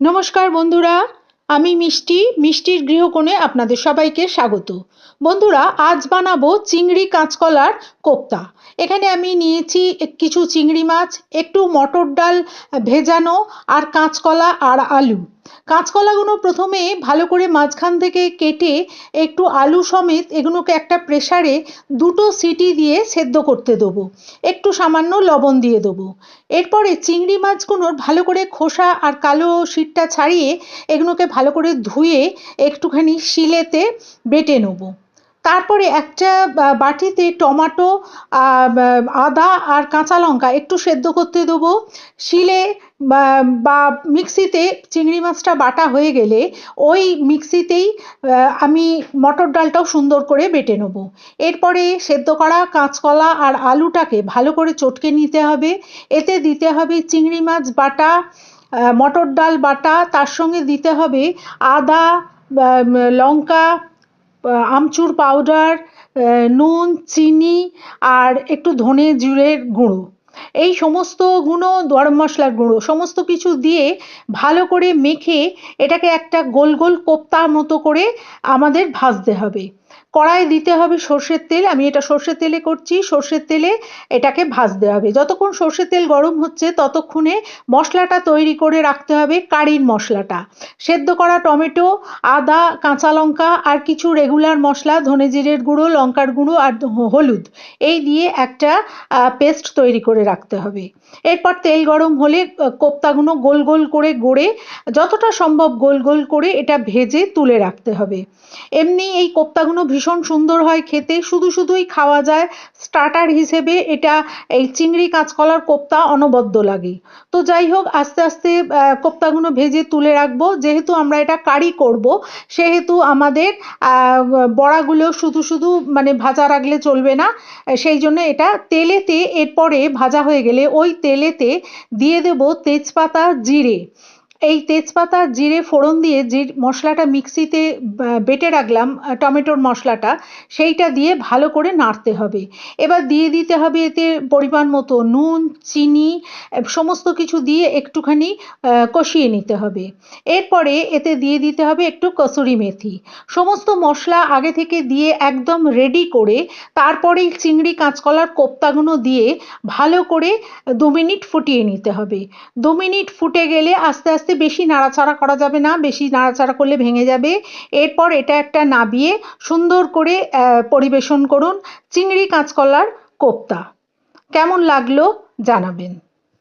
নমস্কার বন্ধুরা, আমি মিষ্টি, মিষ্টির গৃহকোণে আপনাদের সবাইকে স্বাগত। বন্ধুরা, আজ বানাবো চিংড়ি কাঁচকলার কোপ্তা। এখানে আমি নিয়েছি কিছু চিংড়ি মাছ, একটু মটর ডাল ভেজানো, আর কাঁচকলা আর আলু। কাঁচকলাগুলো প্রথমে ভালো করে মাঝখান থেকে কেটে একটু আলু সমেত এগুলোকে একটা প্রেসারে দুটো সিটি দিয়ে সেদ্ধ করতে দেবো। একটু সামান্য লবণ দিয়ে দেবো। এরপরে চিংড়ি মাছগুলোর ভালো করে খোসা আর কালো শিটটা ছাড়িয়ে এগুলোকে ভালো করে ধুয়ে একটুখানি শিলেতে বেটে নেব। তারপরে একটা বাটিতে টমাটো আদা আর কাঁচা লঙ্কা একটু সেদ্ধ করতে দেবো। শিলে, বা মিক্সিতে চিংড়ি মাছটা বাটা হয়ে গেলে ওই মিক্সিতেই আমি মটর ডালটাও সুন্দর করে বেটে নেব। এরপরে সেদ্ধ করা কাঁচকলা আর আলুটাকে ভালো করে চটকে নিতে হবে। এতে দিতে হবে চিংড়ি মাছ বাটা মটর ডাল বাটা, তার সঙ্গে দিতে হবে আদা লঙ্কা আমচুর পাউডার নুন, চিনি আর একটু ধনে জিরের গুঁড়ো। এই সমস্ত গুঁড়ো, গরম মশলার গুঁড়ো, সমস্ত কিছু দিয়ে ভালো করে মেখে এটাকে একটা গোল গোল কোপ্তার মতো করে আমাদের ভাজতে হবে। কড়াই দিতে হবে সর্ষের তেল। আমি এটা সর্ষের তেলে করছি। সর্ষের তেলে এটাকে ভাজতে হবে। যতক্ষণ সর্ষের তেল গরম হচ্ছে, ততক্ষণে মশলাটা তৈরি করে রাখতে হবে কারির মশলাটা। সেদ্ধ করা টমেটো, আদা, কাঁচা লঙ্কা আর কিছু রেগুলার মশলা, ধনে জিরের গুঁড়ো, লঙ্কার গুঁড়ো আর হলুদ। এই দিয়ে একটা পেস্ট তৈরি করে রাখতে হবে। এরপর তেল গরম হলে কোপ্তাগুলো গোল গোল করে গড়ে, যতটা সম্ভব গোল গোল করে এটা ভেজে তুলে রাখতে হবে। এমনি এই কোপ্তাগুলো ভীষণ সুন্দর হয় খেতে। শুধু শুধুই খাওয়া যায়। স্টার্টার হিসেবে এটা এই চিংড়ি কাঁচকলার কোপ্তা অনবদ্য লাগে। তো যাই হোক, আস্তে আস্তে কোপ্তাগুলো ভেজে তুলে রাখব। যেহেতু আমরা এটা কারি করব, সেহেতু আমাদের বড়াগুলো শুধু শুধু মানে ভাজা রাখলে চলবে না। সেই জন্য এটা তেলেতে, এরপরে ভাজা হয়ে গেলে ওই তেলেতে দিয়ে দেব তেজপাতা, জিরে। এই তেজপাতা জিরে ফোড়ন দিয়ে যে মশলাটা মিক্সিতে বেটে রাখলাম টমেটোর মশলাটা, সেইটা দিয়ে ভালো করে নাড়তে হবে। এবার দিয়ে দিতে হবে এতে পরিমাণ মতো নুন, চিনি সমস্ত কিছু দিয়ে একটুখানি কষিয়ে নিতে হবে। এরপরে এতে দিয়ে দিতে হবে একটু কসুরি মেথি। সমস্ত মশলা আগে থেকে দিয়ে একদম রেডি করে, তারপরেই চিংড়ি, কাঁচকলার কোপ্তাগুলো দিয়ে ভালো করে দু মিনিট ফুটিয়ে নিতে হবে। দু মিনিট ফুটে গেলে আস্তে আস্তে আস্তে বেশি নাড়াচাড়া করা যাবে না, বেশি নাড়াচাড়া করলে ভেঙে যাবে। এরপর এটা একটা নাবিয়ে সুন্দর করে পরিবেশন করুন চিংড়ি কাঁচকলার কোপ্তা। কেমন লাগল জানাবেন।